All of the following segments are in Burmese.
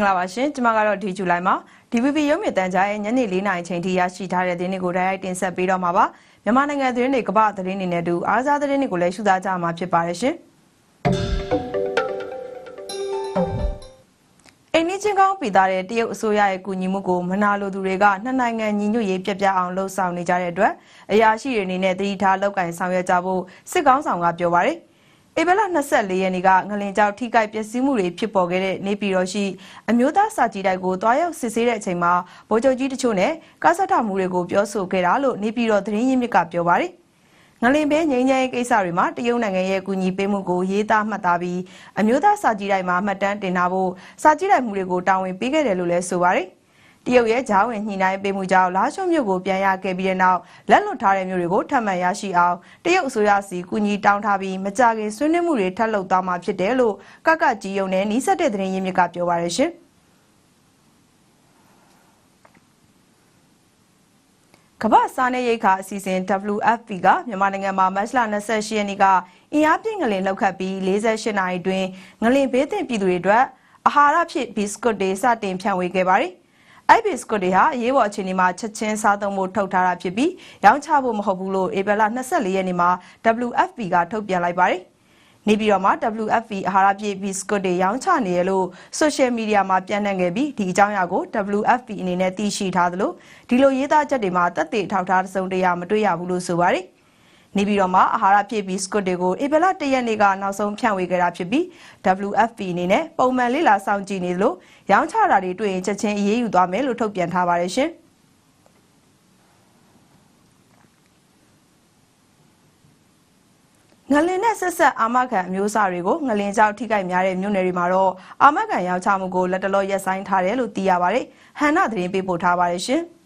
င်္ဂလာပါရှင်ကျွန်မကတော့ဒီဇူလိုင်မှာ DVB ရုပ်မြင်သံကြားရဲ့ညနေ၄နာရီချိန်ထိရရှိထားတဲ့သတင်းတွေကိုတိုက်ရိုက်တင်ဆက်ပေးတော့မှာပါမြန်မာနိုင်ငံသတင်းတွေကမ္ဘာသတင်းတွေနဲ့အတူအားစားသတင်းတွေကိုလည်းရှုသားကြမှာဖြစ်ပါတယ်ရှင်အိန္ဒိချင်းကောင်းပြည်သားတဲ့တရုတ်အစိုးရရဲ့ကူညီမှုကိုမနာလိုသူတွေကနှစ်နိုင်ငံညီညွတ်ရေးပြပြအောင်လှုံ့ဆော်နေကြတဲ့အတွက်အရာရှိတွေအနေနဲ့တတိထားလောက်ကင်ဆောင်ရွက်ကြဖို့စစ်ကောင်းဆောင်ကပြောပါတယ် ဧပြီလ24ရက်နေ့ကငလင်ကြောက်ထိခိုက်ပျက်စီးမှုတွေဖြစ်ပေါ်ခဲ့တဲ့နေပြည်တော်ရှိအမျိုးသားစာကြည်တိုက်ကိုတွားရောက်စစ်ဆေးတဲ့အချိန်မှာဗိုလ်ချုပ်ကြီးတချို့နဲ့ကားဆက်ထမှုတွေကိုပြောဆိုခဲ့တာလို့နေပြည်တော်သတင်းရင်းမြစ်ကပြောပါတယ်။ငလင်ပဲငိမ့်ငိမ့်ကိစ္စတွေမှာတရုတ်နိုင်ငံရဲ့ကူညီပေးမှုကိုရေးသားမှတ်သားပြီးအမျိုးသားစာကြည်တိုက်မှာမှတ်တမ်းတင်ထားဖို့စာကြည်တိုက်မှုတွေကိုတာဝန်ပေးခဲ့တယ်လို့လည်းဆိုပါတယ်။တ ရုတ်ရဲ့ဂျားဝင်ညှိနှိုင်းပေးမှုကြောင့်လာရှုံမြို့ကိုပြန်ရခဲ့ပြီးတဲ့နောက်လက်လွတ်ထားတဲ့မြို့တွေကိုထပ်မံရရှိအောင်တရုတ်အစိုးရစီကူညီတောင်းထားပြီးမကြခင်ဆွေးနွေးမှုတွေထပ်လုပ်သွားမှာဖြစ်တယ်လို့ကကကြီးယုံနဲ့နီးစပ်တဲ့သတင်းရင်းမြစ်ကပြောပါရရှင်ကမ္ဘာစားနေရိတ်ခါအစီအစဉ် WFP ကမြန်မာနိုင်ငံမှာမတ်လ28ရက်နေ့ကအင်အားပြည့်ငလင်လောက်ခတ်ပြီး48နာရီတွင်ငလင်ဘေးသင့်ပြည်သူတွေအတွက်အာဟာရဖြစ်ဘီစကွတ်တွေစတင်ဖြန့်ဝေခဲ့ပါတယ် အဲ့ဘီစကွတ်တွေဟာအရေးပေါ်အခြေအနေမှာချက်ချင်းစားသုံးဖို့ထုတ်ထားတာဖြစ်ပြီးရောင်းချဖို့မဟုတ်ဘူးလို့ဧပြီလ24ရက်နေ့မှာ WFP ကထုတ်ပြန်လိုက်ပါတယ်။နေပြည်တော်မှာ WFP အာဟာရပြည့်ဘီစကွတ်တွေရောင်းချနေရလို့ဆိုရှယ်မီဒီယာမှာပြန့်နှံ့ခဲ့ပြီးဒီအကြောင်းအရာကို WFP အနေနဲ့သိရှိထားသလိုဒီလိုရေးသားချက်တွေမှာတက်သေးထောက်ထားတစုံတရာမတွေ့ရဘူးလို့ဆိုပါတယ်။ နေပြည်တော်မှာအာဟာရဖြည့်ပြီးစကွတ်တွေကိုဧပြီလ၁ရက်နေ့ကနောက်ဆုံးဖြန့်ဝေခဲ့တာဖြစ်ပြီး WFP အနေနဲ့ပုံမှန်လေးလာစောင့်ကြည့်နေသလိုရောင်းချတာတွေတွေ့ရင်ချက်ချင်းအရေးယူသွားမယ်လို့ထုတ်ပြန်ထားပါတယ်ရှင်ငလင်နဲ့ဆက်ဆက်အာမခံအမျိုးအစားတွေကိုငလင်ကြောက်ထိခိုက်များတဲ့မြို့နယ်တွေမှာတော့အာမခံရောင်းချမှုကိုလက်တလောရက်ဆိုင်ထားတယ်လို့သိရပါတယ်။ဟန်နာသတင်းပေးပို့ထားပါတယ်ရှင်။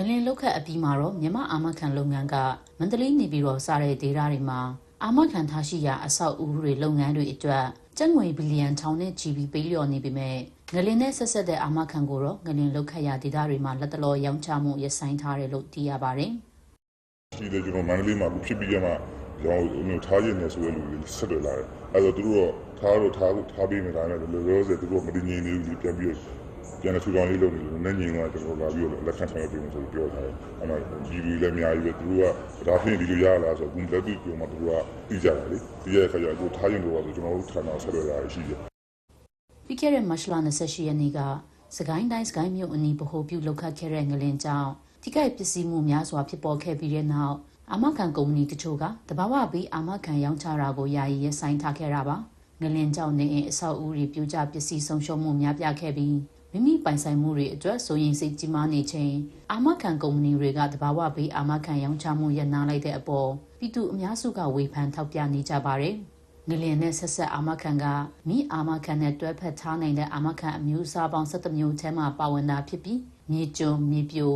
ငလင်လောက်ခတ်အပြီးမှာတော့မြမအာမခံလုပ်ငန်းကမန္တလေးနေပြည်တော်စတဲ့ဒေသတွေမှာအာမခံထားရှိရာအဆောက်အဦတွေလုပ်ငန်းတွေအတွက်ကျပ်ငွေဘီလီယံထောင်နဲ့ချီပြီးပေးလျော်နေပေမဲ့ငလင်နဲ့ဆက်ဆက်တဲ့အာမခံကိုတော့ငလင်လောက်ခတ်ရာဒေသတွေမှာလက်တလောရောင်းချမှုရဆိုင်ထားတယ်လို့သိရပါတယ်။ဒီလေကျွန်တော်မန္တလေးမှာခုဖြစ်ပြီးရမှရောင်းလို့ထားရနေဆိုတဲ့လူတွေဆက်တွေ့လာတယ်။အဲတော့သူတို့တော့ထားတော့ထားထားပြီးမှဒါနဲ့လောလောဆယ်သူတို့မတည်ငြိမ်နေဘူးပြန်ပြီး ပြန်ထူထောင်လေးလုပ်နေလို့နည်းငြိမ်သွားကျွန်တော်လာပြီးတော့လက်ခံဆောင်ရွက်ပေးမယ်ဆိုပြီးပြောထားတယ်။အဲ့တော့ဒီလူလည်းအများကြီးပဲသူတို့ကဒါဖြင့်ဒီလိုရလာဆိုအခုလက်တွေ့ပြောမှသူတို့ကသိကြတာလေ။ဒီရဲ့ခါကျတော့ထားရင်တော့ဆိုကျွန်တော်တို့ဌာနဆက်ရတာရှိတယ်။ပြီးခဲ့တဲ့မတ်လ28ရက်နေ့ကစကိုင်းတိုင်းစကိုင်းမြို့အနီးဗဟိုပြုလောက်ခတ်ခဲ့တဲ့ငလင်ကြောင့်ထိခိုက်ပစ္စည်းမှုများစွာဖြစ်ပေါ်ခဲ့ပြီးတဲ့နောက်အာမခံကုမ္ပဏီတချို့ကတဘာဝဘေးအာမခံရောင်းချတာကိုယာယီရပ်ဆိုင်းထားခဲ့တာပါ။ငလင်ကြောင့်နေအိမ်အဆောက်အဦတွေပြိုကျပစ္စည်းဆုံးရှုံးမှုများပြားခဲ့ပြီး မိမိပိုင်ဆိုင်မှုတွေအတွက်စိုးရင်စိတ်ကြီးမားနေချိန်အာမခံကုမ္ပဏီတွေကတဘာဝဘေးအာမခံရောင်းချမှုရနာလိုက်တဲ့အပေါ်ပြည်သူအများစုကဝေဖန်ထောက်ပြနေကြပါတယ်။ငလျင်နဲ့ဆက်ဆက်အာမခံကမိအာမခံနဲ့တွဲဖက်ထားနိုင်တဲ့အာမခံအမျိုးအစားပေါင်း17မျိုးထဲမှာပါဝင်တာဖြစ်ပြီးမြေကျွန်းမြေပြို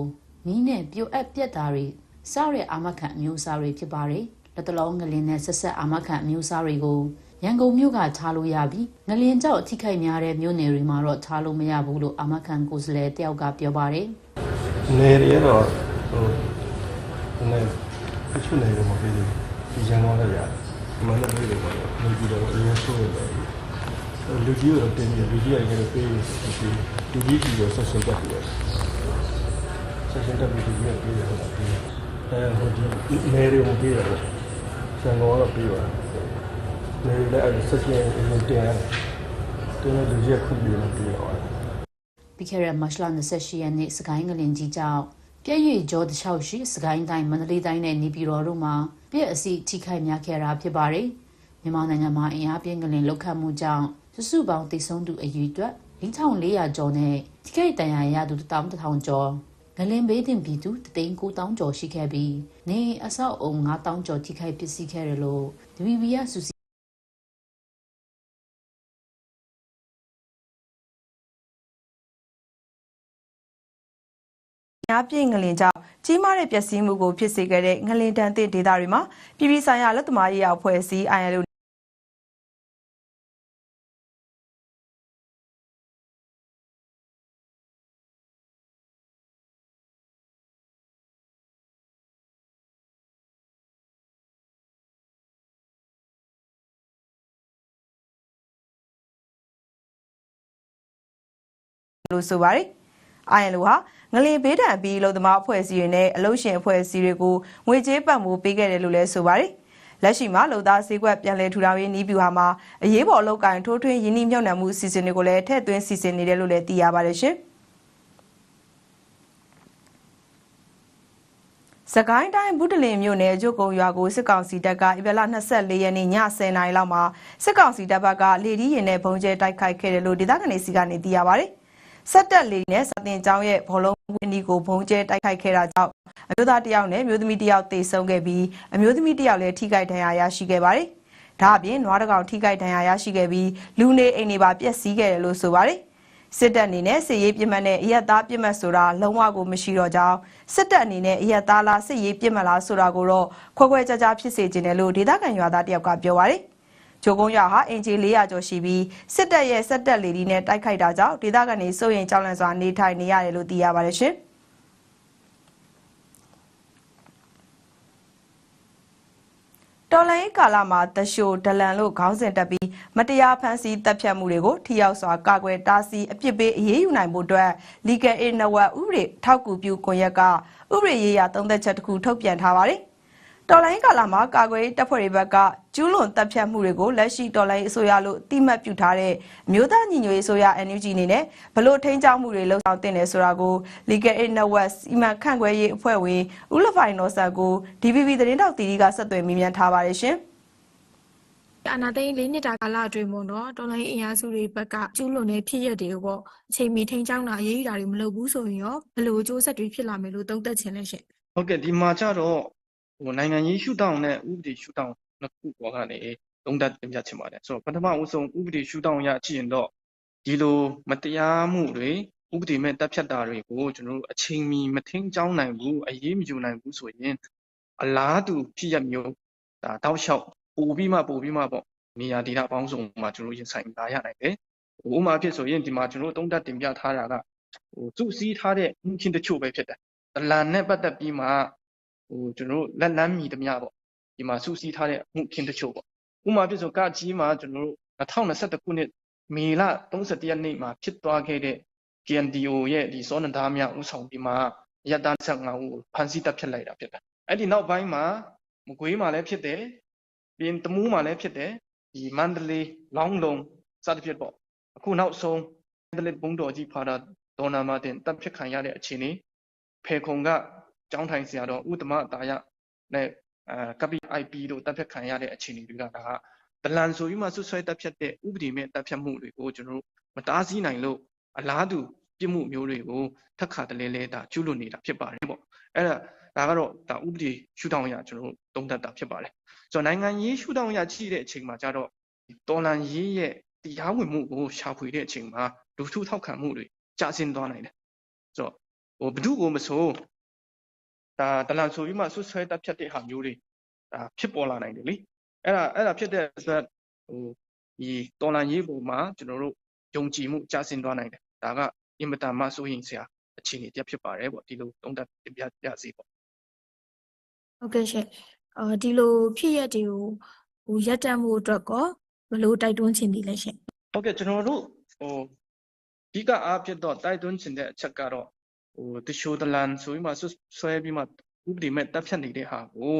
မီးနဲ့ပြိုအပ်ပြက်တာတွေစတဲ့အာမခံအမျိုးအစားတွေဖြစ်ပါတယ်။လက်တလုံးငလျင်နဲ့ဆက်ဆက်အာမခံအမျိုးအစားတွေကို ရန်ကုန်မြို့ကထားလို့ရပြီးငလျင်ကြောက်အထိခိုက်များတဲ့မြို့နယ်တွေမှာတော့ထားလို့မရဘူးလို့အမခံကိုယ်စားလှယ်တယောက်ကပြောပါတယ်။နေရတော့ဟိုနည်းအချို့နေတော့မပြီးဘူး။ဒီရန်ကုန်လည်းရတယ်။မန္တလေးလည်းပါတယ်။နေပြည်တော်အရင်ဆိုးရတယ်။လူကြီးတော့တင်ပြီးလူကြီးရတယ်ပေးပြီးလူကြီးကြီးတော့ဆက်ရှင်တက်ပြီးဆက်ရှင်တက်ပြီးလူကြီးကပေးရတာပြီးအဲဟိုဒီနေရီမပေးရတော့ရန်ကုန်ကတော့ပေးပါတယ် နေလည်းအဲ့ဆက်ရှင်တင်ရတယ်တင်တဲ့လူကြီးခုပြီးတော့ပြီးတော့ပြီးခဲ့တဲ့မတ်လ28ရက်နေ့စကိုင်းကလင်ကြီးကြောင့်ပြည့်ရွေကျော်တလျှောက်ရှိစကိုင်းတိုင်းမန္တလေးတိုင်းနဲ့နေပြည်တော်တို့မှာပြည့်အစီထိခိုက်များခဲ့တာဖြစ်ပါတယ်မြန်မာနိုင်ငံမှာအင်အားပြင်းကလင်လောက်ခတ်မှုကြောင့်စုစုပေါင်းတိဆုံးသူအရေအတွက်4400ကျော်နဲ့ထိခိုက်ဒဏ်ရာရသူ1000ကျော်ငလင်ဘေးတင်ပြည်သူ39000ကျော်ရှိခဲ့ပြီးနေအဆောက်အုံ9000ကျော်ထိခိုက်ပစ္စည်းခဲ့တယ်လို့ WBB စု များပြည့်ငလင်ကြောင့်ကြီးမားတဲ့ပျက်စီးမှုကိုဖြစ်စေခဲ့တဲ့ငလင်တန်သင့်ဒေသတွေမှာပြည်ပဆိုင်ရာလက်သမားရေးအဖွဲ့အစည်း ILO လို့ဆိုပါတယ်။ ILO ဟာ ငလင်ဘေးဒဏ်အပြီးအလုပ်သမားအဖွဲ့အစည်းတွေနဲ့အလုပ်ရှင်အဖွဲ့အစည်းတွေကိုငွေကြေးပတ်မိုးပေးခဲ့တယ်လို့လည်းဆိုပါတယ်။လက်ရှိမှာလုံသားဈေးကွက်ပြန်လည်ထူထောင်ရေးနည်းဗျူဟာမှာအရေးပေါ်အလုပ်ကိုင်ထိုးထွင်းရင်းနှီးမြှုပ်နှံမှုအစီအစဉ်တွေကိုလည်းထည့်သွင်းစီစဉ်နေတယ်လို့လည်းသိရပါတယ်ရှင်။စကိုင်းတိုင်းဘူးတလင်မြို့နယ်ကျုပ်ကုံရွာကိုစစ်ကောင်စီတပ်ကဧပြီလ24ရက်နေ့ည10:00နာရီလောက်မှာစစ်ကောင်စီတပ်ဘက်ကလေဒီရင်နဲ့ဘုံကျဲတိုက်ခိုက်ခဲ့တယ်လို့ဒေသခံတွေစီကနေသိရပါတယ်။ဆက်တက်လေနဲ့စတင်ကျောင်းရဲ့ဘောလုံး ဝင်းဒီကိုဘုံကျဲတိုက်ခိုက်ခဲ့တာကြောင့်အမျိုးသားတစ်ယောက်နဲ့အမျိုးသမီးတစ်ယောက်သေဆုံးခဲ့ပြီးအမျိုးသမီးတစ်ယောက်လည်းထိခိုက်ဒဏ်ရာရရှိခဲ့ပါတယ်။ဒါအပြင်နွားတကောင်ထိခိုက်ဒဏ်ရာရရှိခဲ့ပြီးလူနေအိမ်တွေပါပျက်စီးခဲ့တယ်လို့ဆိုပါတယ်။စစ်တပ်အနေနဲ့စစ်ရေးပြစ်မှတ်နဲ့အရက်သားပြစ်မှတ်ဆိုတာလုံးဝကိုမရှိတော့ကြောင်းစစ်တပ်အနေနဲ့အရက်သားလားစစ်ရေးပြစ်မှတ်လားဆိုတာကိုတော့ခွဲခွဲခြားခြားဖြစ်စေခြင်းတယ်လို့ဒေသခံရွာသားတယောက်ကပြောပါတယ်။ ဂျိုကုန်းရွာဟာအင်ဂျီ400ကျော်ရှိပြီးစစ်တပ်ရဲ့စစ်တပ်လေဒီနဲ့တိုက်ခိုက်တာကြောင့်ဒေသခံတွေစိုးရိမ်ကြောက်လန့်စွာနေထိုင်နေရတယ်လို့သိရပါတယ်ရှင်။တော်လိုင်းကာလာမှာတရှိုဒလန်လို့ခေါင်းစဉ်တက်ပြီးမတရားဖန်ဆီးတပ်ဖြတ်မှုတွေကိုထိရောက်စွာကာကွယ်တားဆီးအပြစ်ပေးအရေးယူနိုင်ဖို့အတွက် Legal Aid Network ဥပဒေထောက်ကူပြုကွန်ရက်ကဥပဒေရေးရာသုံးသက်ချက်တစ်ခုထုတ်ပြန်ထားပါတယ်။ တော်လိုင်းကာလာမှာကာကွယ်တပ်ဖွဲ့တွေဘက်ကကျူးလွန်တပ်ဖြတ်မှုတွေကိုလက်ရှိတော်လိုင်းအစိုးရလို့တိမှတ်ပြုထားတဲ့မြို့သားညီညွတ်ရေးအစိုးရ NUG အနေနဲ့ဘလို့ထိန်းချောင်းမှုတွေလှုံ့ဆော်တင်တယ်ဆိုတာကို Legal Aid Network စီမံခန့်ခွဲရေးအဖွဲ့ဝင်ဦးလဖိုင်တော်ဆက်ကို DVB သတင်းတောက်တီတီကဆက်သွယ်မေးမြန်းထားပါတယ်ရှင်။အာနာသိန်းလေးနှစ်တာကာလအတွင်းပေါ့နော်တော်လိုင်းအင်အားစုတွေဘက်ကကျူးလွန်တဲ့ဖြစ်ရက်တွေကိုပေါ့အချိန်မီထိန်းချောင်းတာအရေးယူတာတွေမလုပ်ဘူးဆိုရင်ရောဘယ်လိုအကျိုးဆက်တွေဖြစ်လာမယ်လို့သုံးသပ်ခြင်းလဲရှင်ဟုတ်ကဲ့ဒီမှာကျတော့ ဟိုနိုင်ငံရေးရှုထောင့်နဲ့ဥပဒေရှုထောင့်နှစ်ခုပေါ်ကနေသုံးသပ်တင်ပြချင်ပါတယ်ဆိုတော့ပထမဦးဆုံးဥပဒေရှုထောင့်ရကြည့်ရင်တော့ဒီလိုမတရားမှုတွေဥပဒေမဲ့တပ်ဖြတ်တာတွေကိုကျွန်တော်တို့အချိန်မီမထင်းကြောင်းနိုင်ဘူးအရေးမယူနိုင်ဘူးဆိုရင်အလားတူဖြစ်ရမျိုးဒါတောက်လျှောက်ပို့ပြီးမှပို့ပြီးမှပေါ့နေရာဒေသပေါင်းစုံမှာကျွန်တော်တို့ရင်ဆိုင်လာရနိုင်တယ်ဥပမာဖြစ်ဆိုရင်ဒီမှာကျွန်တော်တို့သုံးသပ်တင်ပြထားတာကဟိုစုစည်းထားတဲ့မှုချင်းတချို့ပဲဖြစ်တယ်တလန်နဲ့ပတ်သက်ပြီးမှ ဟိုကျွန်တော်တို့လက်လန်းမီသမျှပေါ့ဒီမှာစုစည်းထားတဲ့မှုခင်းတချို့ပေါ့ဥပမာပြဆိုကကြီးမှာကျွန်တော်တို့2021ခုနှစ်မေလ31ရက်နေ့မှာဖြစ်သွားခဲ့တဲ့ KNDO ရဲ့ဒီစောနန္ဒာမြဥဆောင်ပြီးမှရတန်း15ဦးကိုဖမ်းဆီးတပ်ဖြတ်လိုက်တာဖြစ်တယ်အဲ့ဒီနောက်ပိုင်းမှာမကွေးမှာလည်းဖြစ်တယ်ပြင်တမူးမှာလည်းဖြစ်တယ်ဒီမန္တလေးလောင်းလုံစသဖြင့်ပေါ့အခုနောက်ဆုံးမန္တလေးဘုံတော်ကြီးဖာတာဒေါ်နာမာတင်တပ်ဖြတ်ခံရတဲ့အခြေအနေဖေခုံက ကျောင်းထိုင်ဆရာတော်ဥတ္တမတာယနဲ့အဲကပိ IP တို့တပ်ဖြတ်ခံရတဲ့အခြေအနေတွေကဒါကဒလန်ဆိုပြီးမှဆွဆွဲတပ်ဖြတ်တဲ့ဥပဒေမဲ့တပ်ဖြတ်မှုတွေကိုကျွန်တော်တို့မတားဆီးနိုင်လို့အလားတူပြစ်မှုမျိုးတွေကိုထက်ခါတလဲလဲဒါကျူးလွန်နေတာဖြစ်ပါတယ်ပေါ့အဲ့ဒါဒါကတော့ဒါဥပဒေရှုထောင့်အရကျွန်တော်တို့သုံးသပ်တာဖြစ်ပါတယ်ဆိုတော့နိုင်ငံရေးရှုထောင့်အရကြည့်တဲ့အချိန်မှာကျတော့တော်လန်ရေးရဲ့တရားဝင်မှုကိုရှာဖွေတဲ့အချိန်မှာလူထုထောက်ခံမှုတွေကျဆင်းသွားနိုင်တယ်ဆိုတော့ဟိုဘ ᱹ ကိုမဆို ဒါဒလန်ဆိုပြီးမှဆွဆွဲတက်ဖြတ်တဲ့ဟာမျိုးတွေဒါဖြစ်ပေါ်လာနိုင်တယ်လေအဲ့ဒါအဲ့ဒါဖြစ်တဲ့အတွက်ဟိုဒီတော်လန်ရေးပုံမှာကျွန်တော်တို့ယုံကြည်မှုကျဆင်းသွားနိုင်တယ်ဒါကအင်မတန်မှစိုးရိမ်စရာအခြေအနေတစ်ဖြစ်ပါတယ်ပေါ့ဒီလိုသုံးသပ်ပြပြစီပေါ့ဟုတ်ကဲ့ရှင်အော်ဒီလိုဖြစ်ရက်တွေကိုဟိုရက်တန့်မှုအတွက်ကောဘယ်လိုတိုက်တွန်းခြင်းဒီလဲရှင်ဟုတ်ကဲ့ကျွန်တော်တို့ဟိုအဓိကအားဖြင့်တော့တိုက်တွန်းချင်တဲ့အချက်ကတော့ ဟိုတရှိုတလန်ဆိုပြီးမှဆွဆွဲပြီးမှဥပဒေမဲ့တပ်ဖြတ်နေတဲ့ဟာကို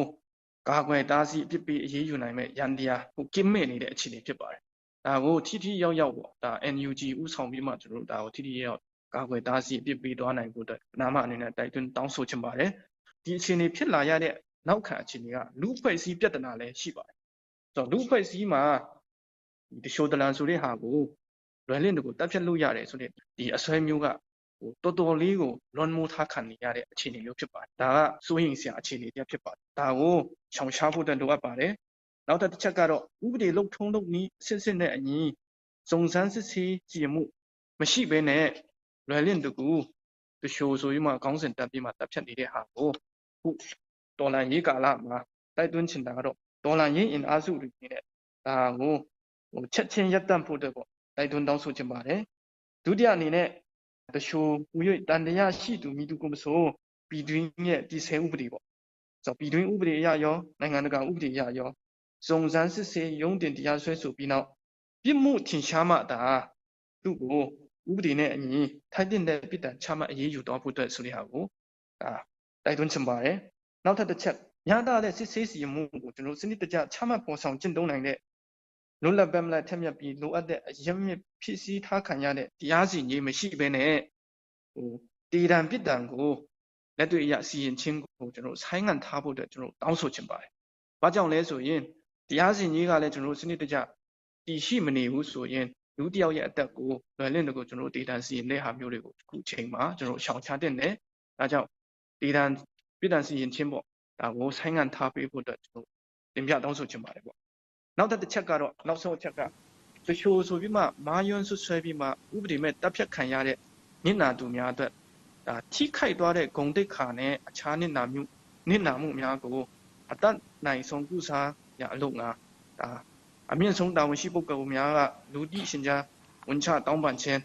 ကာကွယ်တားဆီးအပြစ်ပေးအရေးယူနိုင်မဲ့ရန်တရားဟိုကင်းမဲ့နေတဲ့အခြေအနေဖြစ်ပါတယ်။ဒါကိုထိထိရောက်ရောက်ပေါ့ဒါ NUG ဥဆောင်ပြီးမှကျွန်တော်တို့ဒါကိုထိထိရောက်ကာကွယ်တားဆီးအပြစ်ပေးသွားနိုင်ဖို့အတွက်နာမအနေနဲ့တိုက်တွန်းတောင်းဆိုချင်ပါတယ်။ဒီအခြေအနေဖြစ်လာရတဲ့နောက်ခံအခြေအနေကလူအဖွဲ့အစည်းပြဿနာလည်းရှိပါတယ်။ဆိုတော့လူအဖွဲ့အစည်းမှာဒီတရှိုတလန်ဆိုတဲ့ဟာကိုလွယ်လင့်တကိုတက်ဖြတ်လို့ရတယ်ဆိုတဲ့ဒီအစွဲမျိုးက ဟိုတော်တော်လေးကိုလွန်မိုးထားခံနေရတဲ့အခြေအနေမျိုးဖြစ်ပါတယ်ဒါကစိုးရိမ်စရာအခြေအနေတစ်ဖြစ်ပါတယ်ဒါကိုရှောင်ရှားဖို့အတွက်လိုအပ်ပါတယ်နောက်တစ်ချက်ကတော့ဥပဒေလုံထုံးလုပ်နည်းစစ်စစ်နဲ့အညီစုံစမ်းစစ်ဆေးကြည့်မှုမရှိဘဲနဲ့လွယ်လင့်တကူတရှိုးဆိုပြီးမှခေါင်းစဉ်တက်ပြီးမှတက်ဖြတ်နေတဲ့ဟာကိုခုတော်လန်ရေးကာလမှာတိုက်တွန်းချင်တာကတော့တော်လန်ရေးအင်အားစုတွေနေတဲ့ဒါကိုဟိုချက်ချင်းရပ်တန့်ဖို့အတွက်ပေါ့တိုက်တွန်းတောင်းဆိုချင်ပါတယ်ဒုတိယအနေနဲ့ တရှိုးဟူ၍တန်တရားရှိသူမိသူကိုမဆိုပြည်တွင်းရဲ့တည်ဆဲဥပဒေပေါ့ဆိုတော့ပြည်တွင်းဥပဒေအရရောနိုင်ငံတကာဥပဒေအရရောစုံစမ်းစစ်ဆေးရုံးတင်တရားစွဲဆိုပြီးနောက်ပြစ်မှုထင်ရှားမှဒါသူ့ကိုဥပဒေနဲ့အညီထိုက်တဲ့တဲ့ပြည်တံချမှတ်အရေးယူတော့ဖို့အတွက်ဆိုတဲ့ဟာကိုဒါတိုက်တွန်းချင်ပါတယ်နောက်ထပ်တစ်ချက်ရတာတဲ့စစ်ဆေးစီရင်မှုကိုကျွန်တော်စနစ်တကျချမှတ်ပေါ်ဆောင်ကျင့်သုံးနိုင်တဲ့ လွတ်လပ်ပမလတ်ထက်မြက်ပြီးလိုအပ်တဲ့အရမြစ်ဖြစ်စည်းထားခံရတဲ့တရားစီရင်မရှိဘဲနဲ့ဟိုတည်တံပြည်တံကိုလက်တွေ့အရစီရင်ချင်းကိုကျွန်တော်ဆိုင်းငံ့ထားဖို့အတွက်ကျွန်တော်တောင်းဆိုချင်ပါတယ်။ဘာကြောင့်လဲဆိုရင်တရားစီရင်ကြီးကလည်းကျွန်တော်စနစ်တကျတည်ရှိမနေဘူးဆိုရင်လူတစ်ယောက်ရဲ့အသက်ကိုလွယ်လင့်တကူကျွန်တော်ဒေတာစီရင်တဲ့ဟာမျိုးတွေကိုအခုချိန်မှာကျွန်တော်ရှောင်ချတဲ့နဲ့ဒါကြောင့်ဒေတာပြည်တံစီရင်ချင်းပေါ့ဒါကိုဆိုင်းငံ့ထားပေးဖို့အတွက်ကျွန်တော်တင်ပြတောင်းဆိုချင်ပါတယ်ပေါ့ နောက်တစ်ချက်ကတော့နောက်ဆုံးအချက်ကတချို့ဆိုပြီးမှမာယွန်းဆွဆွဲပြီးမှဥပဒေမဲ့တပ်ဖြတ်ခံရတဲ့နစ်နာသူများအတွက်ဒါထိခိုက်သွားတဲ့ဂုံတိတ်ခါနဲ့အခြားနစ်နာမှုနစ်နာမှုများကိုအတတ်နိုင်ဆုံးကုစားရအလုပ်ငါဒါအမြင့်ဆုံးတာဝန်ရှိပုဂ္ဂိုလ်များကလူတိရှင်ကြားဝန်ချတောင်းပန်ခြင်း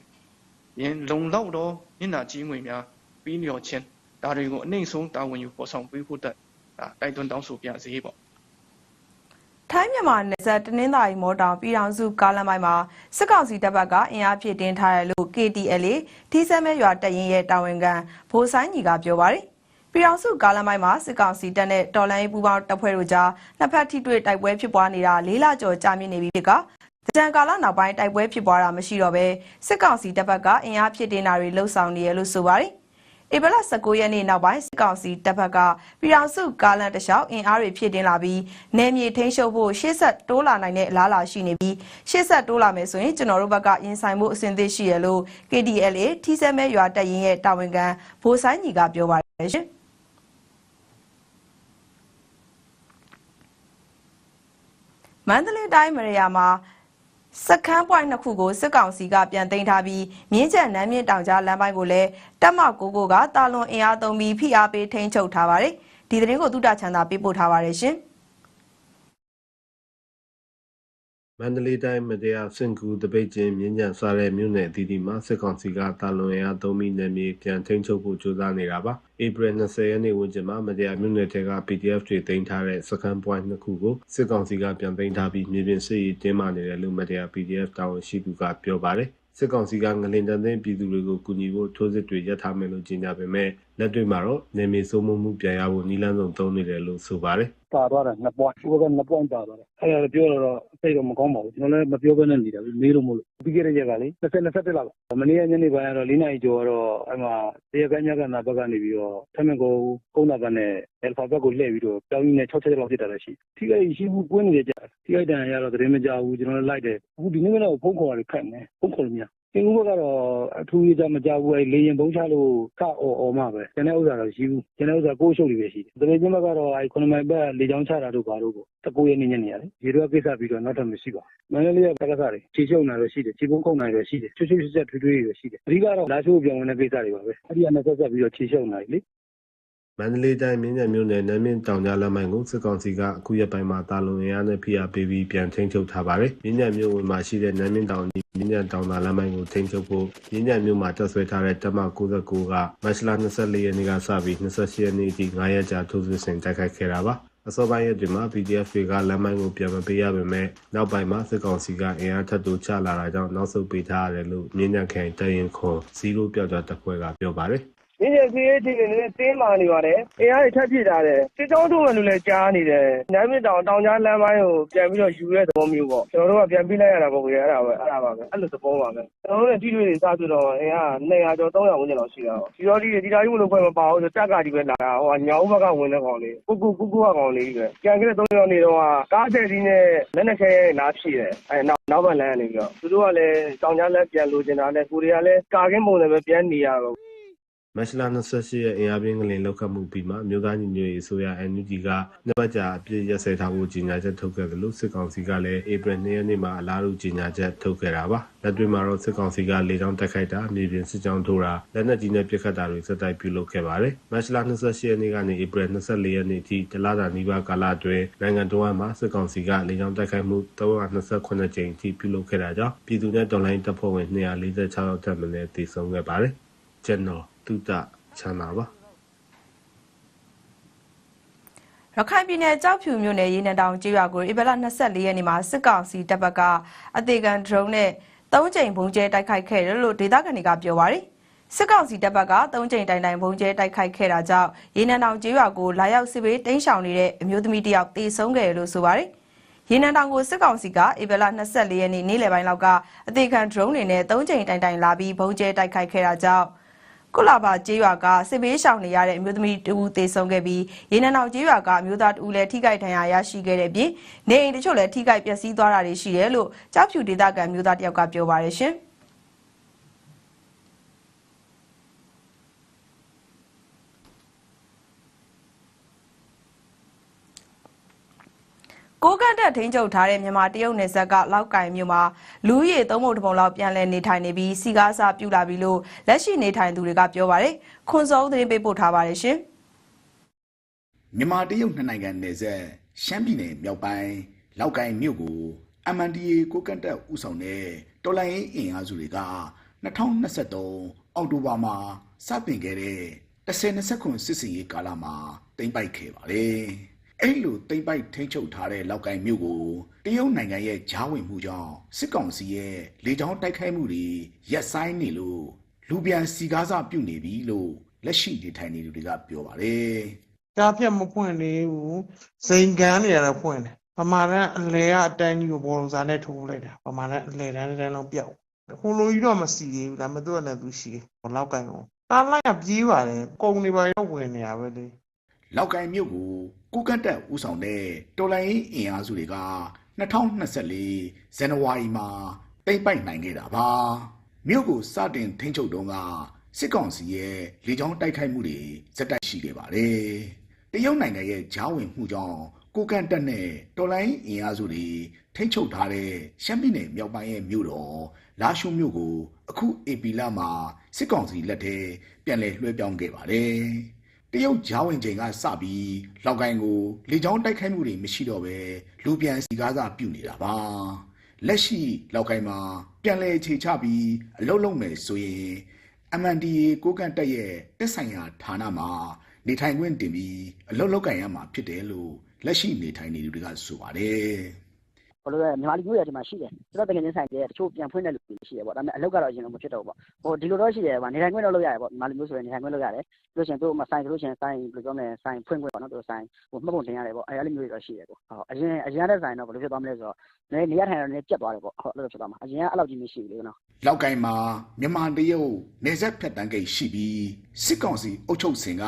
ရင်လုံလောက်သောနစ်နာကြီးငွေများပြီးလျော်ခြင်းဒါတွေကိုအနှိမ့်ဆုံးတာဝန်ယူပေါ်ဆောင်ပေးဖို့အတွက်ဒါတိုက်တွန်းတောင်းဆိုပြစေပေါ့ ထိုင်းမြန်မာနယ်စပ်တနင်္သာရီမော်တောင်ပြည်ထောင်စုကားလမ်းပိုင်းမှာစစ်ကောင်စီတပ်ဘက်ကအင်အားဖြည့်တင်းထားတယ်လို့ KTLA ထိစက်မဲရွာတပ်ရင်းရဲ့တာဝန်ခံဗိုလ်ဆိုင်ညီကပြောပါတယ်။ပြည်ထောင်စုကားလမ်းပိုင်းမှာစစ်ကောင်စီတပ်နဲ့တော်လိုင်းပူးပေါင်းတပ်ဖွဲ့တို့ကြားနှစ်ဖက်ထိတွေ့တိုက်ပွဲဖြစ်ပွားနေတာလေးလကျော်ကြာမြင့်နေပြီဖြစ်ကတံကာလနောက်ပိုင်းတိုက်ပွဲဖြစ်ပွားတာမရှိတော့ဘဲစစ်ကောင်စီတပ်ဘက်ကအင်အားဖြည့်တင်းတာတွေလှုပ်ဆောင်နေရလို့ဆိုပါတယ်။ ဧပြီလ19ရက်နေ့နောက်ပိုင်းစစ်ကောင်စီတပ်ဖက်ကပြည်ထောင်စုကားလမ်းတစ်လျှောက်အင်အားတွေဖြည့်တင်းလာပြီးနယ်မြေထိန်းချုပ်ဖို့ရှေ့ဆက်တိုးလာနိုင်တဲ့အလားအလာရှိနေပြီးရှေ့ဆက်တိုးလာမယ်ဆိုရင်ကျွန်တော်တို့ဘက်ကရင်ဆိုင်မှုအဆင်သင့်ရှိရလို့ KDLA ထိစက်မဲရွာတပ်ရင်းရဲ့တာဝန်ခံဗိုလ်ဆိုင်ညီကပြောပါတယ်ရှင်မန္တလေးတိုင်းမရယာမှာ စခန်းပွိုင်းနှစ်ခုကိုစစ်ကောင်စီကပြန်သိမ်းထားပြီးမြင်းကျက်နမ်းမြင့်တောင်ကြားလမ်းပိုင်းကိုလည်းတပ်မကိုကိုကတာလွန်အင်အားသုံးပြီးဖိအားပေးထိန်းချုပ်ထားပါတယ်။ဒီသတင်းကိုသုတချန်သာပေးပို့ထားပါတယ်ရှင်။ မန္တလေးတိုင်းမတရားစင်ကူတပိတ်ချင်းမြင်းကြံစားတဲ့မြို့နယ်အသီးသီးမှာစစ်ကောင်စီကတာလွန်ရသုံးမိနယ်မြေပြန်ထိန်းချုပ်ဖို့ကြိုးစားနေတာပါ။ဧပြီ20ရက်နေ့ဝန်းကျင်မှာမတရားမြို့နယ်ထဲက PDF တွေတင်ထားတဲ့စကန်ပွိုင်းနှစ်ခုကိုစစ်ကောင်စီကပြန်သိမ်းထားပြီးမြေပြင်စစ်ရေးတင်းမာနေတယ်လို့မတရား PDF တာဝန်ရှိသူကပြောပါတယ်။စစ်ကောင်စီကငလင်တန်တဲ့ပြည်သူတွေကိုကူညီဖို့ထိုးစစ်တွေရပ်ထားမယ်လို့ကြေညာပေမဲ့ လက်တွေ့မှာတော့နေမြေစိုးမိုးမှုပြန်ရဖို့နီလန်းစုံသုံးနေတယ်လို့ဆိုပါတယ်ပါသွားတာနှစ်ပွိုင်းဟိုကနှစ်ပွိုင်းပါသွားတယ်အဲ့ဒါပြောတော့စိတ်တော့မကောင်းပါဘူးကျွန်တော်လည်းမပြောဘဲနဲ့နေတာမေးလို့မလို့ပြီးခဲ့တဲ့ရက်ကလေ20 21လောက်မနေ့ကညနေပိုင်းကတော့၄နာရီကျော်တော့အဲ့မှာတရားကညကနာဘက်ကနေပြီးတော့ထမင်းကိုကုန်းတာဘက်နဲ့အယ်ဖာဘက်ကိုလှည့်ပြီးတော့ပြောင်းရင်းနဲ့6ချက်လောက်ဖြစ်တာလည်းရှိထိခိုက်ရှိမှုကွင်းနေကြထိခိုက်တန်ရတော့သတင်းမကြဘူးကျွန်တော်လည်းလိုက်တယ်အခုဒီနေ့ကတော့ဖုန်းခေါ်ရတယ်ခက်နေဖုန်းခေါ်လို့မရ သင်္ကူဘက်ကတော့ အထူးကြီးကြမကြဘူးအဲလေရင်ဘုံချလို့ကအော်အော်မှပဲ ကျန်တဲ့ဥစ္စာတော့ရှိဘူး ကျန်တဲ့ဥစ္စာ ကိုရှုပ်တွေပဲရှိတယ်တပည့်ချင်းဘက်ကတော့အဲ9မိုင်ဘက် လေချောင်းချတာတို့ ဘာတို့ပေါ့19ရက်နေ့ ညနေရတယ်ရေတော့ကိစ္စပြီးတော့ နောက်ထပ်မရှိပါဘူး မန္တလေးကတက္ကသတွေ ခြေရှုပ်နိုင်တော့ ရှိတယ် ခြေပုံးခုန်နိုင်တော့ရှိတယ် ချွတ်ချွတ်ချက်ထွေးထွေးတွေရှိတယ် အဓိကတော့ လာချိုးပြောင်းဝင်တဲ့ကိစ္စတွေပါပဲ အဲ့ဒီကနေဆက်ဆက်ပြီးတော့ ခြေရှုပ်နိုင်လေ မန္တလေးတိုင်း မြင်းညံမြို့နယ်နမ်းမြင့်တောင်ကြားလမ်းပိုင်းကို စစ်ကောင်စီက အခုရက်ပိုင်းမှာတာလွန်ရရနဲ့ ဖိအားပေးပြီး ပြန်ထိန်းချုပ်ထားပါတယ်။မြင်းညံမြို့ဝင်မှာရှိတဲ့နမ်းမြင့်တောင်ကြီးမြ င်းညံတောင်သာလမ်းပိုင်းကိုထိန်းချုပ်ဖို့မြင်းညံမြို့မှာတပ်ဆွဲထားတဲ့တပ်မ69ကမတ်လ24ရက်နေ့ကစပြီး28ရက်နေ့အထိ9ရက်ကြာထိုးစစ်ဆင်တိုက်ခိုက်ခဲ့တာပါ။အစောပိုင်းရက်တွေမှာ PDF တွေကလမ်းမိုင်းကိုပြန်မပေးရပေမဲ့နောက်ပိုင်းမှာစစ်ကောင်စီကအင်အားထပ်တိုးချလာတာကြောင့်နောက်ဆုတ်ပေးထားရတယ်လို့မြင်းညံခိုင်တရင်ခွန်ဇီရိုပြောက်ကြတပ်ဖွဲ့ကပြောပါတယ်။ ရင်းကျစီရေးချင်းနေနဲ့တင်းမာနေပါတယ်။အင်အားတွေထပ်ပြည့်လာတယ်။စစ်ကြောင်းထုတ်မယ်လို့လည်းကြားနေတယ်။နိုင်မြင့်တောင်တောင်ကြားလမ်းပိုင်းကိုပြန်ပြီးတော့ယူရဲသဘောမျိုးပေါ့။ကျွန်တော်တို့ကပြန်ပြီးလိုက်ရတာပေါ့ကွယ်အဲ့ဒါပဲအဲ့ဒါပါပဲအဲ့လိုသဘောပါပဲ။ကျွန်တော်တို့လည်းကြီးတွေစပြတော့အင်အား200ကျော်300ဝန်းကျင်လောက်ရှိတာပေါ့။ဒီတော့ဒီဒီတိုင်းမလို့ဖွဲ့မပါဘူးဆိုတက်ကကြီးပဲလာတာဟိုညောင်ဘက်ကဝင်တဲ့ကောင်လေးကုကုကုကုကကောင်လေးပဲ။ကြံခဲ့တဲ့3ယောက်နေတော့ကားတဲ့ဒီနဲ့လက်နဲ့ခဲလာဖြည့်တယ်။အဲ့နောက်နောက်ဘက်လမ်းနေပြီးတော့သူတို့ကလည်းတောင်ကြားလမ်းပြန်လိုချင်တာနဲ့ကိုတွေကလည်းကာကင်းပုံစံပဲပြန်နေရတော့ မတ်လ28ရက်အင်အားပြင်းကလေးလောက်ခတ်မှုပြီးမှမြို့သားညီညွတ်ရေးအစိုးရ NUG ကနှစ်ပတ်ကြာအပြည့်ရက်စဲထားဖို့ကြီးညာချက်ထုတ်ခဲ့တယ်လို့စစ်ကောင်စီကလည်းဧပြီ2ရက်နေ့မှာအလားတူကြီးညာချက်ထုတ်ခဲ့တာပါလက်တွေ့မှာတော့စစ်ကောင်စီကလေကြောင်းတက်ခိုက်တာမြေပြင်စစ်ကြောင်းထိုးတာလက်နက်ကြီးနဲ့ပစ်ခတ်တာတွေစက်တိုက်ပြုလုပ်ခဲ့ပါတယ်မတ်လ28ရက်နေ့ကနေဧပြီ24ရက်နေ့ထိတလတာနီးပါးကာလအတွင်းနိုင်ငံတော်မှာစစ်ကောင်စီကလေကြောင်းတက်ခိုက်မှု328ကြိမ်ထိပြုလုပ်ခဲ့တာကြောင့်ပြည်သူ့နဲ့တော်လိုင်းတပ်ဖွဲ့ဝင်246ယောက်ထပ်မံတည်ဆုံခဲ့ပါတယ်ကျွန်တော် တုဒ္ဒချမ်းသာပါရခိုင်ပြည်နယ်ကြောက်ဖြူမြို့နယ်ရေနံတောင်ကျေးရွာကိုဧပြီလ24ရက်နေ့မှာစစ်ကောင်စီတပ်ဘက်ကအသေးခံဒရုန်းနဲ့သုံးကြိမ်ဘုံကျဲတိုက်ခိုက်ခဲ့တယ်လို့ဒေသခံတွေကပြောပါတယ်စစ်ကောင်စီတပ်ဘက်ကသုံးကြိမ်တိုင်တိုင်ဘုံကျဲတိုက်ခိုက်ခဲ့တာကြောင့်ရေနံတောင်ကျေးရွာကိုလာရောက်စစ်ဘေးတင်းရှောင်နေတဲ့အမျိုးသမီးတစ်ယောက်တေဆုံးခဲ့တယ်လို့ဆိုပါတယ်ရေနံတောင်ကိုစစ်ကောင်စီကဧပြီလ24ရက်နေ့နေ့လယ်ပိုင်းလောက်ကအသေးခံ drone တွေနဲ့သုံးကြိမ်တိုင်တိုင်လာပြီးဘုံကျဲတိုက်ခိုက်ခဲ့တာကြောင့် ကုလာပါကျေးရွာကစစ်ဘေးရှောင်နေရတဲ့အမျိုးသမီးတဦးသေဆုံးခဲ့ပြီးရေနံတောင်ကျေးရွာကအမျိုးသားတဦးလည်းထိခိုက်ဒဏ်ရာရရှိခဲ့တဲ့အပြင်နေအိမ်တချို့လည်းထိခိုက်ပျက်စီးသွားတာတွေရှိတယ်လို့ကြောက်ဖြူဒေသခံမျိုးသားတယောက်ကပြောပါတယ်ရှင်။ ကိုကန့်တက်ထိန်းချုပ်ထားတဲ့မြန်မာတရုတ်နယ်စပ်ကလောက်ကင်မြို့မှာလူဦးရေသုံးပုံတစ်ပုံလောက်ပြန်လည်နေထိုင်နေပြီးစီကားစားပြူလာပြီလို့လက်ရှိနေထိုင်သူတွေကပြောပါတယ်။ခွန်စောသတင်းပေးပို့ထားပါတယ်ရှင်။မြန်မာတရုတ်နှစ်နိုင်ငံနယ်စပ်ရှမ်းပြည်နယ်မြောက်ပိုင်းလောက်ကိုင်းမြို့ကို MNDA ကိုကန့်တက်ဥဆောင်တဲ့တော်လိုင်းရေးအင်အားစုတွေက2023အောက်တိုဘာမှာစတင်ခဲ့တဲ့1029စစ်စင်ရေးကာလမှာတင်ပိုက်ခဲ့ပါတယ်။ အဲ့လိုတင်ပိုက်ထိန်းချုပ်ထားတဲ့လောက်ကိုင်းမြို့ကိုတရုတ်နိုင်ငံရဲ့ဂျားဝင်မှုကြောင့်စစ်ကောင်စီရဲ့လေကြောင်းတိုက်ခိုက်မှုတွေရက်ဆိုင်နေလို့လူပြန်စီကားစပြုတ်နေပြီလို့လက်ရှိနေထိုင်နေသူတွေကပြောပါတယ်။ကြားဖြတ်မဖွင့်သေးဘူးစိန်ကန်းနေရတော့ဖွင့်တယ်ပမာဏအလဲကအတန်းကြီးကိုဘောလုံးစားနဲ့ထိုးလိုက်တာပမာဏအလဲတန်းတန်းလုံးပြောက်ဟိုလိုကြီးတော့မစီသေးဘူးဒါပေမဲ့သူကလည်းသူရှိတယ်ဘလောက်ကန်ကိုတားလိုက်ကပြေးပါတယ်ကုံနေပါရောက်ဝင်နေရပဲလေ လောက်ကိုင်းမြို့ကိုကုကတ်တက်ဦးဆောင်တဲ့တော်လိုင်းရေးအင်အားစုတွေက2024ဇန်နဝါရီမှာတိမ့်ပိုက်နိုင်ခဲ့တာပါမြို့ကိုစတင်ထိန်းချုပ်တုန်းကစစ်ကောင်စီရဲ့လေကြောင်းတိုက်ခိုက်မှုတွေဇက်တိုက်ရှိခဲ့ပါတယ်တရုတ်နိုင်ငံရဲ့ဂျားဝင်မှုကြောင့်ကုကတ်တက်နဲ့တော်လိုင်းအင်အားစုတွေထိန်းချုပ်ထားတဲ့ရှမ်းပြည်နယ်မြောက်ပိုင်းရဲ့မြို့တော်လာရှုမြို့ကိုအခုအေပီလာမှာစစ်ကောင်စီလက်ထဲပြန်လည်လွှဲပြောင်းခဲ့ပါတယ် တရုတ်ဂျားဝင်ချိန်ကစပြီးလောက်ကိုင်းကိုလေကြောင်းတိုက်ခိုက်မှုတွေမရှိတော့ဘဲလူပြန်စီကားစားပြုတ်နေတာပါလက်ရှိလောက်ကိုင်းမှာပြန်လည်ခြေချပြီးအလုံးလုံးမယ်ဆိုရင် MNDA ကိုကန့်တက်ရဲ့တက်ဆိုင်ရာဌာနမှာနေထိုင်ခွင့်တင်ပြီးအလုပ်လုပ်ကင်ရမှာဖြစ်တယ်လို့လက်ရှိနေထိုင်နေသူတွေကဆိုပါတယ် ဘလို့လဲမြန်မာလူမျိုးတွေဒီမှာရှိတယ်သူတို့တကယ်ချင်းဆိုင်တယ်တချို့ပြန်ဖွင့်တဲ့လူတွေရှိတယ်ပေါ့ဒါပေမဲ့အလုပ်ကတော့အရင်ကမဖြစ်တော့ဘူးပေါ့ဟိုဒီလိုတော့ရှိတယ်ဗာနေထိုင်ခွင့်တော့လုပ်ရတယ်ပေါ့မြန်မာလူမျိုးဆိုရင်နေထိုင်ခွင့်လုပ်ရတယ်ပြီးလို့ရှိရင်သူ့မှာဆိုင်ဆိုလို့ရှိရင်ဆိုင်ဘယ်လိုပြောမလဲဆိုင်ဖွင့်ခွင့်ပေါ့နော်သူဆိုင်ဟိုမှတ်ပုံတင်ရတယ်ပေါ့အဲအဲ့လိုမျိုးတွေတော့ရှိတယ်ပေါ့ဟုတ်အရင်အရင်တဲ့ဆိုင်တော့ဘယ်လိုဖြစ်သွားမလဲဆိုတော့နေနေရထိုင်တော့နေပြတ်သွားတယ်ပေါ့ဟုတ်အဲ့လိုဖြစ်သွားမှာအရင်ကအဲ့လောက်ကြီးမရှိဘူးလေနော်လောက်ကိုင်းမှာမြန်မာတရုတ်နေဆက်ဖြတ်တန်းကိတ်ရှိပြီးစစ်ကောင်စီအုပ်ချုပ်စဉ်က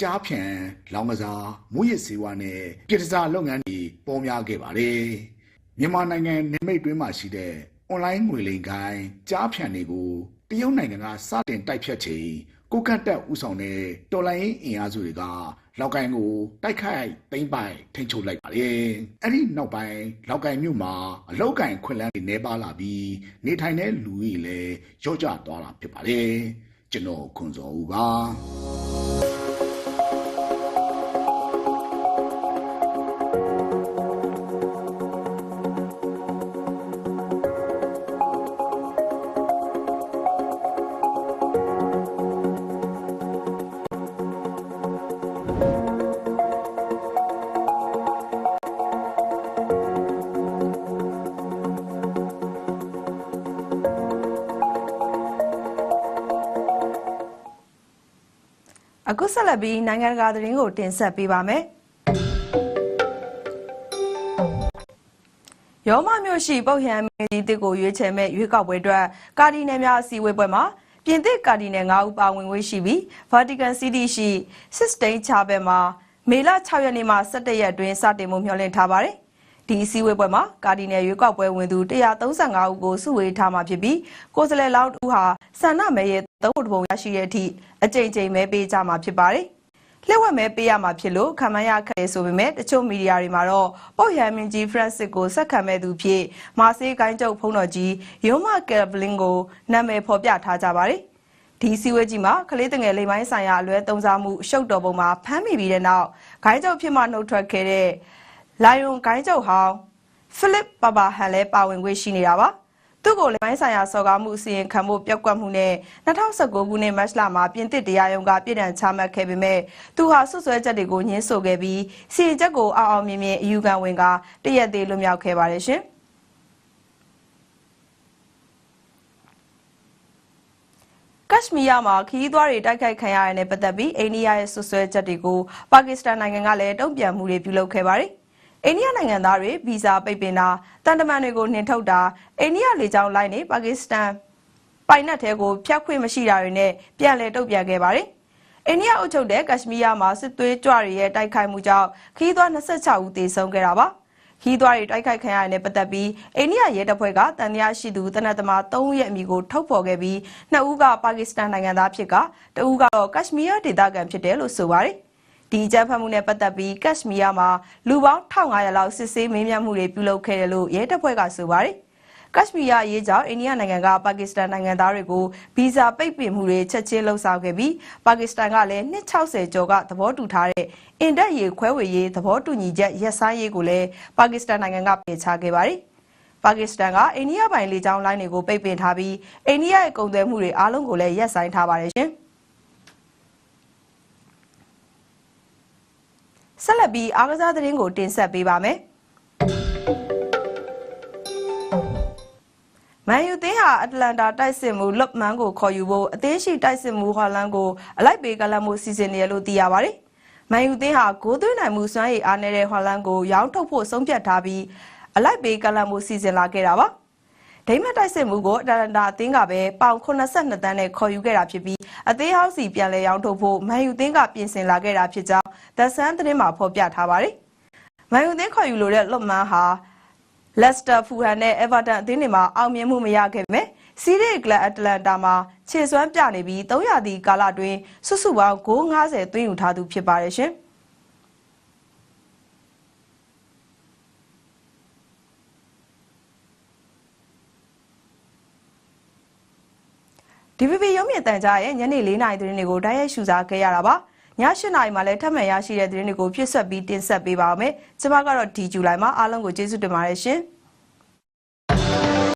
ကြားဖြန်လောင်ကစားမူရစ်စေဝါနဲ့ပြည်ထစားလုပ်ငန်းတွေပေါ်များခဲ့ပါတယ် မြန်မာနိုင်ငံနေမိတ်တွင်းမှာရှိတဲ့အွန်လိုင်းငွေလိမ်ကိုင်းကြားဖြန်တွေကိုတရုတ်နိုင်ငံကစတင်တိုက်ဖြတ်ချိန်ကိုကတ်တက်ဥဆောင်တဲ့တော်လိုင်းရေးအင်အားစုတွေကလောက်ကိုင်းကိုတိုက်ခိုက်သိမ်းပိုက်ထိန်းချုပ်လိုက်ပါတယ်။အဲ့ဒီနောက်ပိုင်းလောက်ကိုင်းမြို့မှာအလောက်ကိုင်းခွင့်လန်းတွေနှဲပါလာပြီးနေထိုင်တဲ့လူတွေလည်းရော့ကျသွားတာဖြစ်ပါတယ်။ကျွန်တော်ခွန်စောဦးပါ။ ဆက်လက်ပြီးနိုင်ငံတကာသတင်းကိုတင်ဆက်ပေးပါမယ်။ရောမမြို့ရှိပုတ်ဟန်မင်းကြီးတစ်ကိုရွေးချယ်မဲ့ရွေးကောက်ပွဲအတွက်ကာဒီနယ်များအစည်းအဝေးပွဲမှာပြင်သစ်ကာဒီနယ်9ဦးပါဝင်ဝေးရှိပြီး Vatican City ရှိ Sistine Chapel မှာမေလ6ရက်နေ့မှ17ရက်အတွင်းစတင်မှုမျှော်လင့်ထားပါတယ်။ ဒီအစည်းအဝေးပွဲမှာကာဒီနယ်ရွေးကောက်ပွဲဝင်သူ135ဦးကိုစုဝေးထားမှာဖြစ်ပြီးကိုယ်စားလှယ်လောင်းတူဟာဆန္ဒမဲရဲ့သုံးပုံရရှိတဲ့အထိအကြိမ်ကြိမ်မဲပေးကြမှာဖြစ်ပါတယ်။လျှက်ဝက်မဲပေးရမှာဖြစ်လို့ခံမရခက်တယ်ဆိုပေမဲ့တချို့မီဒီယာတွေမှာတော့ပုတ်ဟန်မင်းကြီးဖရန့်စစ်ကိုဆက်ခံမဲ့သူဖြစ်မာဆေးကိုင်းကျုပ်ဖုံးတော်ကြီးယိုမာကယ်ဗလင်ကိုနာမည်ဖော်ပြထားကြပါတယ်။ဒီစီဝဲကြီးမှာကလေးတငယ်လိမ်ပိုင်းဆိုင်ရာအလွဲသုံးစားမှုရှုပ်တော်ပုံမှာဖမ်းမိပြီးတဲ့နောက်ဂိုင်းကျုပ်ဖြစ်မှနှုတ်ထွက်ခဲ့တဲ့ လိုင်ယွန်ဂိုင်းကျုပ်ဟောင်းဖိလစ်ပါပါဟန်လည်းပါဝင်ခွင့်ရှိနေတာပါ။သူ့ကိုလိမ်ပိုင်းဆိုင်ရာစော်ကားမှုအစီရင်ခံမှုပြက်ကွက်မှုနဲ့2019ခုနှစ်မတ်လမှာပြင်သစ်တရားရုံးကပြည်ဒဏ်ချမှတ်ခဲ့ပေမဲ့သူဟာဆွဆွဲချက်တွေကိုညှင်းဆိုခဲ့ပြီးစီရင်ချက်ကိုအောက်အောင်မြင်မြင်အယူခံဝင်ကတရက်သေးလွတ်မြောက်ခဲ့ပါတယ်ရှင်။က်ရှ်မီးယားမှာခရီးသွားတွေတိုက်ခိုက်ခံရတဲ့နဲ့ပတ်သက်ပြီးအိန္ဒိယရဲ့ဆွဆွဲချက်တွေကိုပါကစ္စတန်နိုင်ငံကလည်းတုံ့ပြန်မှုတွေပြုလုပ်ခဲ့ပါတယ်။ အိန္ဒိယနိုင်ငံသားတွေဗီဇာပိတ်ပင်တာတန်တမန်တွေကိုနှင်ထုတ်တာအိန္ဒိယလေကြောင်းလိုင်းနေပါကစ္စတန်ပိုင်နက်ထဲကိုဖျက်ခွင့်မရှိတာတွေနဲ့ပြန်လည်တုံ့ပြန်ခဲ့ပါတယ်။အိန္ဒိယအုပ်ချုပ်တဲ့ကက်ရှ်မီးယားမှာစစ်သွေးကြွတွေရဲ့တိုက်ခိုက်မှုကြောင့်ခရီးသွား26ဦးသေဆုံးခဲ့တာပါ။ခီးသွားတွေတိုက်ခိုက်ခံရတဲ့ပတ်သက်ပြီးအိန္ဒိယရဲတပ်ဖွဲ့ကတန်တရားရှိသူတနတ်သမား3ဦးရဲ့အမည်ကိုထုတ်ဖော်ခဲ့ပြီး2ဦးကပါကစ္စတန်နိုင်ငံသားဖြစ်ကတဦးကတော့ကက်ရှ်မီးယားဒေသခံဖြစ်တယ်လို့ဆိုပါတယ်။ ဒီအကြမ်းဖက်မှုနဲ့ပတ်သက်ပြီးကက်ရှ်မီးယားမှာလူပေါင်း1500လောက်စစ်ဆေးမေးမြန်းမှုတွေပြုလုပ်ခဲ့တယ်လို့ရဲတပ်ဖွဲ့ကဆိုပါတယ်။ကက်ရှ်မီးယားအရေးကြောင့်အိန္ဒိယနိုင်ငံကပါကစ္စတန်နိုင်ငံသားတွေကိုဗီဇာပိတ်ပင်မှုတွေချက်ချင်းလှုပ်ဆောင်ခဲ့ပြီးပါကစ္စတန်ကလည်း260ကျော်ကသဘောတူထားတဲ့အင်ဒက်ရေခွဲဝေရေးသဘောတူညီချက်ရက်ဆိုင်ရေးကိုလည်းပါကစ္စတန်နိုင်ငံကပယ်ချခဲ့ပါတယ်။ပါကစ္စတန်ကအိန္ဒိယပိုင်လေကြောင်းလိုင်းတွေကိုပိတ်ပင်ထားပြီးအိန္ဒိယရဲ့ကုန်သွယ်မှုတွေအားလုံးကိုလည်းရပ်ဆိုင်းထားပါတယ်ရှင်။ ဆက်လက်ပြီးအားကစားသတင်းကိုတင်ဆက်ပေးပါမယ်။မန်ယူသင်းဟာအတလန်တာတိုက်စစ်မှုလွတ်မန်ကိုခေါ်ယူဖို့အသင်းရှိတိုက်စစ်မှုဟော်လန်ကိုအလိုက်ပေးကလပ်မှုစီစဉ်နေရလို့သိရပါတယ်။မန်ယူသင်းဟာဂိုးသွင်းနိုင်မှုစွမ်းရည်အားနည်းတဲ့ဟော်လန်ကိုရောင်းထုတ်ဖို့ဆုံးဖြတ်ထားပြီးအလိုက်ပေးကလပ်မှုစီစဉ်လာခဲ့တာပါ။ဒိမတ်တိုက်စစ်မှုကိုအတလန်တာအသင်းကပဲပေါင်82တန်းနဲ့ခေါ်ယူခဲ့တာဖြစ်ပြီးအသင်းဟောင်းစီပြန်လည်ရောင်းထုတ်ဖို့မန်ယူသင်းကပြင်ဆင်လာခဲ့တာဖြစ်ကြောင်း သက်ဆန်းသတင်းမှာဖော်ပြထားပါတယ်။မန်ယူသင်းခေါ်ယူလိုတဲ့လွတ်မန်ဟာလက်စတာဖူဟန်နဲ့အေဗာတန်အသင်းတွေမှာအောင်မြင်မှုမရခဲ့ပေမဲ့စီးရီးကလပ်အတလန်တာမှာခြေစွမ်းပြနေပြီး300ဒီကာလတွင်စုစုပေါင်းဂိုး90သွင်းယူထားသူဖြစ်ပါတယ်ရှင်။ DVB ရုံးမြင့်တန်ကြားရဲ့ညနေ4နာရီသတင်းတွေကိုတိုက်ရိုက်ရှုစားခဲ့ရတာပါ။ ည8နာရီမှာလည်းထပ်မံရရှိတဲ့သတင်းတွေကိုဖြစ်ဆက်ပြီးတင်ဆက်ပေးပါမယ်။ကျွန်မကတော့ဒီဇူလိုင်မှာအားလုံးကိုကျေးဇူးတင်ပါတယ်ရှင်။